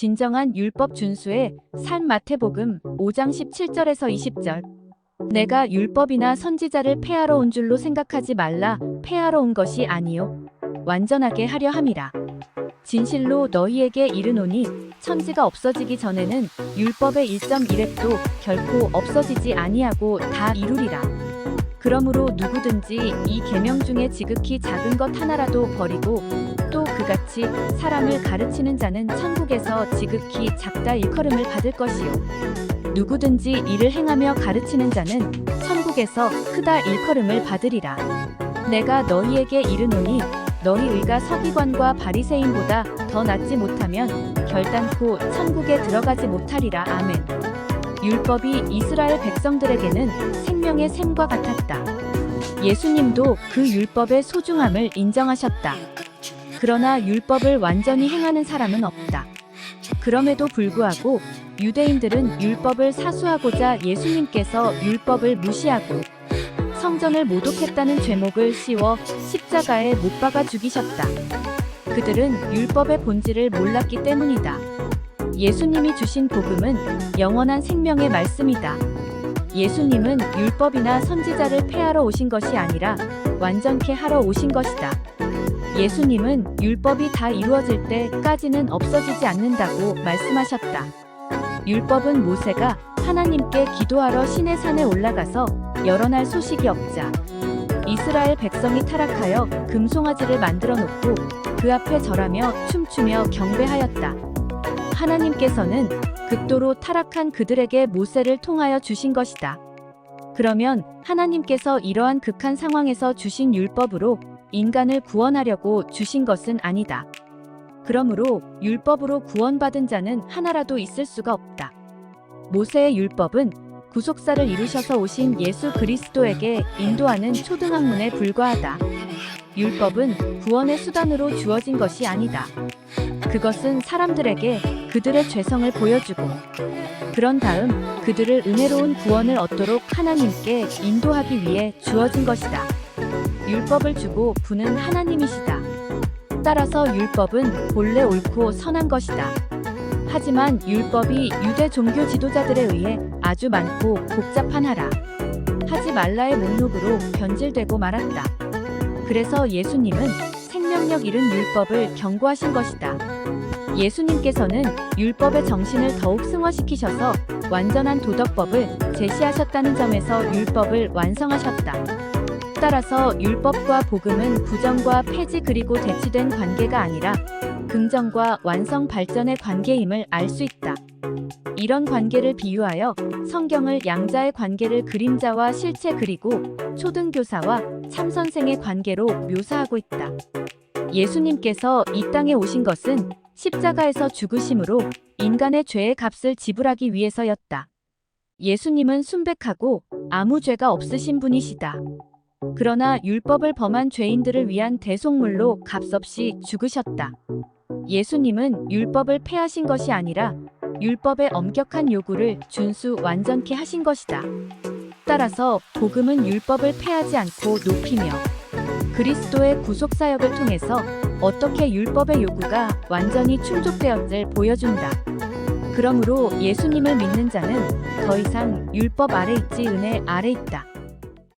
진정한 율법 준수의 삶 마태복음 5장 17절에서 20절. 내가 율법이나 선지자를 폐하러 온 줄로 생각하지 말라 폐하러 온 것이 아니요 완전하게 하려 함이라. 진실로 너희에게 이르노니 천지가 없어지기 전에는 율법의 1.1획도 결코 없어지지 아니하고 다 이루리라. 그러므로 누구든지 이 계명 중에 지극히 작은 것 하나라도 버리고 또 그같이 사람을 가르치는 자는 천국에서 지극히 작다 일컬음을 받을 것이요 누구든지 이를 행하며 가르치는 자는 천국에서 크다 일컬음을 받으리라 내가 너희에게 이르노니 너희 의가 서기관과 바리새인보다 더 낫지 못하면 결단코 천국에 들어가지 못하리라 아멘 율법이 이스라엘 백성들에게는 생명의 샘과 같았다. 예수님도 그 율법의 소중함을 인정하셨다. 그러나 율법을 완전히 행하는 사람은 없다. 그럼에도 불구하고 유대인들은 율법을 사수하고자 예수님께서 율법을 무시하고 성전을 모독했다는 죄목을 씌워 십자가에 못 박아 죽이셨다. 그들은 율법의 본질을 몰랐기 때문이다. 예수님이 주신 복음은 영원한 생명의 말씀이다. 예수님은 율법이나 선지자를 폐하러 오신 것이 아니라 완전케 하러 오신 것이다. 예수님은 율법이 다 이루어질 때까지는 없어지지 않는다고 말씀하셨다. 율법은 모세가 하나님께 기도하러 신의 산에 올라가서 여러 날 소식이 없자 이스라엘 백성이 타락하여 금송아지를 만들어 놓고 그 앞에 절하며 춤추며 경배하였다. 하나님께서는 극도로 타락한 그들에게 모세를 통하여 주신 것이다. 그러면 하나님께서 이러한 극한 상황에서 주신 율법으로 인간을 구원하려고 주신 것은 아니다. 그러므로 율법으로 구원받은 자는 하나라도 있을 수가 없다. 모세의 율법은 구속사를 이루셔서 오신 예수 그리스도에게 인도하는 초등학문에 불과하다. 율법은 구원의 수단으로 주어진 것이 아니다. 그것은 사람들에게 그들의 죄성을 보여주고 그런 다음 그들을 은혜로운 구원을 얻도록 하나님께 인도하기 위해 주어진 것이다. 율법을 주고 부는 하나님이시다. 따라서 율법은 본래 옳고 선한 것이다. 하지만 율법이 유대 종교 지도자들에 의해 아주 많고 복잡한 하라. 하지 말라의 목록으로 변질되고 말았다. 그래서 예수님은 생명력 잃은 율법을 경고하신 것이다. 예수님께서는 율법의 정신을 더욱 승화시키셔서 완전한 도덕법을 제시하셨다는 점에서 율법을 완성하셨다. 따라서 율법과 복음은 부정과 폐지 그리고 대치된 관계가 아니라 긍정과 완성 발전의 관계임을 알 수 있다. 이런 관계를 비유하여 성경을 양자의 관계를 그림자와 실체 그리고 초등교사와 참선생의 관계로 묘사하고 있다. 예수님께서 이 땅에 오신 것은 십자가에서 죽으심으로 인간의 죄의 값을 지불하기 위해서였다. 예수님은 순백하고 아무 죄가 없으신 분이시다. 그러나 율법을 범한 죄인들을 위한 대속물로 값없이 죽으셨다. 예수님은 율법을 폐하신 것이 아니라 율법의 엄격한 요구를 준수 완전케 하신 것이다. 따라서 복음은 율법을 폐하지 않고 높이며 그리스도의 구속 사역을 통해서 어떻게 율법의 요구가 완전히 충족되었을 보여준다. 그러므로 예수님을 믿는 자는 더 이상 율법 아래 있지 은혜 아래 있다.